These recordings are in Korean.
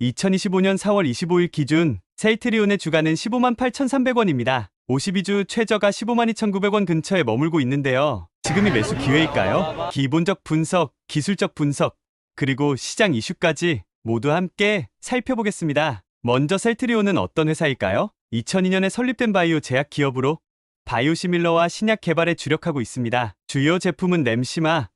2025년 4월 25일 기준 셀트리온의 주가는 15만 8,300원입니다. 52주 최저가 15만 2,900원 근처에 머물고 있는데요. 지금이 매수 기회일까요? 기본적 분석, 기술적 분석, 그리고 시장 이슈까지 모두 함께 살펴보겠습니다. 먼저 셀트리온은 어떤 회사일까요? 2002년에 설립된 바이오 제약 기업으로 바이오시밀러와 신약 개발에 주력하고 있습니다. 주요 제품은 램시마,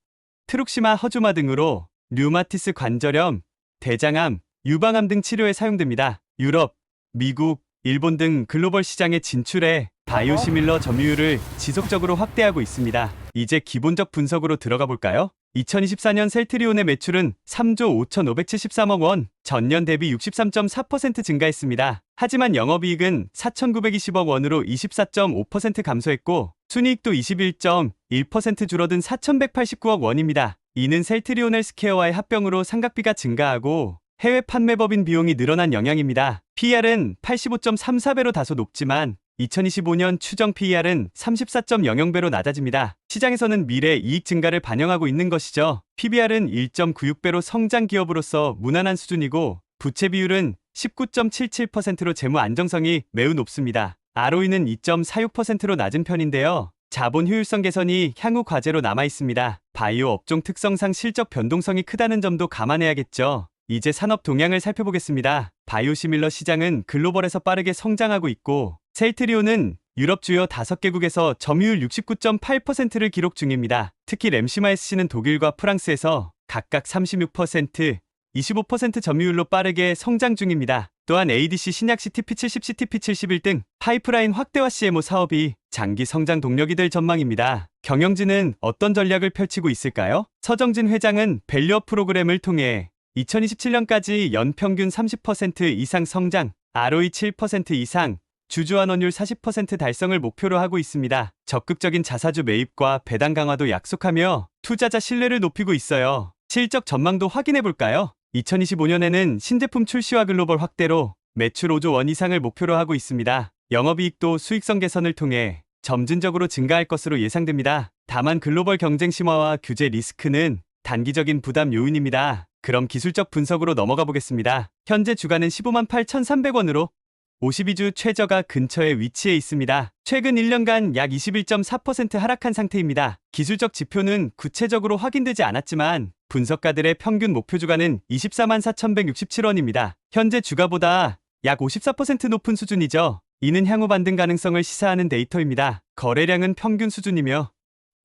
트룩시마, 허주마 등으로 류마티스 관절염, 대장암, 유방암 등 치료에 사용됩니다. 유럽, 미국, 일본 등 글로벌 시장에 진출해 바이오시밀러 점유율을 지속적으로 확대하고 있습니다. 이제 기본적 분석으로 들어가 볼까요? 2024년 셀트리온의 매출은 3조 5,573억 원, 전년 대비 63.4% 증가했습니다. 하지만 영업이익은 4,920억 원으로 24.5% 감소했고, 순이익도 21.1% 줄어든 4,189억 원입니다. 이는 셀트리온 헬스케어와의 합병으로 상각비가 증가하고 해외 판매법인 비용이 늘어난 영향입니다. PER은 85.34배로 다소 높지만 2025년 추정 PER은 34.00배로 낮아집니다. 시장에서는 미래 이익 증가를 반영하고 있는 것이죠. PBR은 1.96배로 성장 기업으로서 무난한 수준이고 부채 비율은 19.77%로 재무 안정성이 매우 높습니다. ROE는 2.46%로 낮은 편인데요. 자본 효율성 개선이 향후 과제로 남아 있습니다. 바이오 업종 특성상 실적 변동성이 크다는 점도 감안해야겠죠. 이제 산업 동향을 살펴보겠습니다. 바이오시밀러 시장은 글로벌에서 빠르게 성장하고 있고 셀트리온은 유럽 주요 5개국에서 점유율 69.8%를 기록 중입니다. 특히 램시마 SC는 독일과 프랑스에서 각각 36%, 25% 점유율로 빠르게 성장 중입니다. 또한 ADC 신약 CTP70, CTP71 등 파이프라인 확대와 CMO 사업이 장기 성장 동력이 될 전망입니다. 경영진은 어떤 전략을 펼치고 있을까요? 서정진 회장은 밸류업 프로그램을 통해 2027년까지 연평균 30% 이상 성장, ROE 7% 이상, 주주환원율 40% 달성을 목표로 하고 있습니다. 적극적인 자사주 매입과 배당 강화도 약속하며 투자자 신뢰를 높이고 있어요. 실적 전망도 확인해 볼까요? 2025년에는 신제품 출시와 글로벌 확대로 매출 5조 원 이상을 목표로 하고 있습니다. 영업이익도 수익성 개선을 통해 점진적으로 증가할 것으로 예상됩니다. 다만 글로벌 경쟁 심화와 규제 리스크는 단기적인 부담 요인입니다. 그럼 기술적 분석으로 넘어가 보겠습니다. 현재 주가는 15만 8,300원으로 52주 최저가 근처에 위치해 있습니다. 최근 1년간 약 21.4% 하락한 상태입니다. 기술적 지표는 구체적으로 확인되지 않았지만 분석가들의 평균 목표 주가는 24만 4,167원입니다. 현재 주가보다 약 54% 높은 수준이죠. 이는 향후 반등 가능성을 시사하는 데이터입니다. 거래량은 평균 수준이며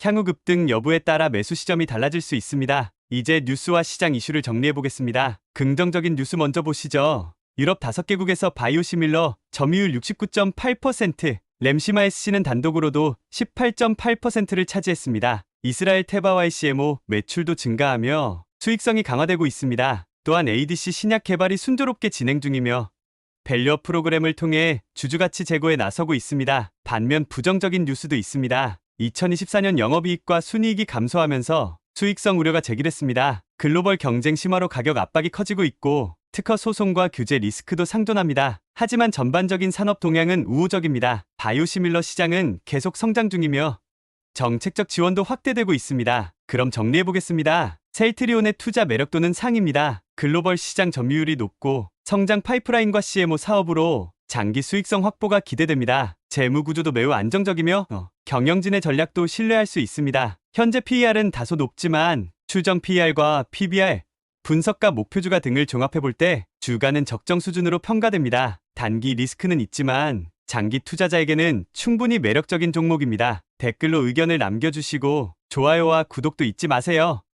향후 급등 여부에 따라 매수 시점이 달라질 수 있습니다. 이제 뉴스와 시장 이슈를 정리해 보겠습니다. 긍정적인 뉴스 먼저 보시죠. 유럽 5개국에서 바이오시밀러 점유율 69.8%, 램시마 SC는 단독으로도 18.8%를 차지했습니다. 이스라엘 테바와의 CMO 매출도 증가하며 수익성이 강화되고 있습니다. 또한 ADC 신약 개발이 순조롭게 진행 중이며 밸류업 프로그램을 통해 주주가치 제고에 나서고 있습니다. 반면 부정적인 뉴스도 있습니다. 2024년 영업이익과 순이익이 감소하면서 수익성 우려가 제기됐습니다. 글로벌 경쟁 심화로 가격 압박이 커지고 있고 특허 소송과 규제 리스크도 상존합니다. 하지만 전반적인 산업 동향은 우호적입니다. 바이오시밀러 시장은 계속 성장 중이며 정책적 지원도 확대되고 있습니다. 그럼 정리해 보겠습니다. 셀트리온의 투자 매력도는 상입니다. 글로벌 시장 점유율이 높고 성장 파이프라인과 CMO 사업으로 장기 수익성 확보가 기대됩니다. 재무 구조도 매우 안정적이며 어, 경영진의 전략도 신뢰할 수 있습니다. 현재 PER은 다소 높지만 추정 PER과 PBR, 분석가 목표주가 등을 종합해 볼 때 주가는 적정 수준으로 평가됩니다. 단기 리스크는 있지만 장기 투자자에게는 충분히 매력적인 종목입니다. 댓글로 의견을 남겨주시고 좋아요와 구독도 잊지 마세요.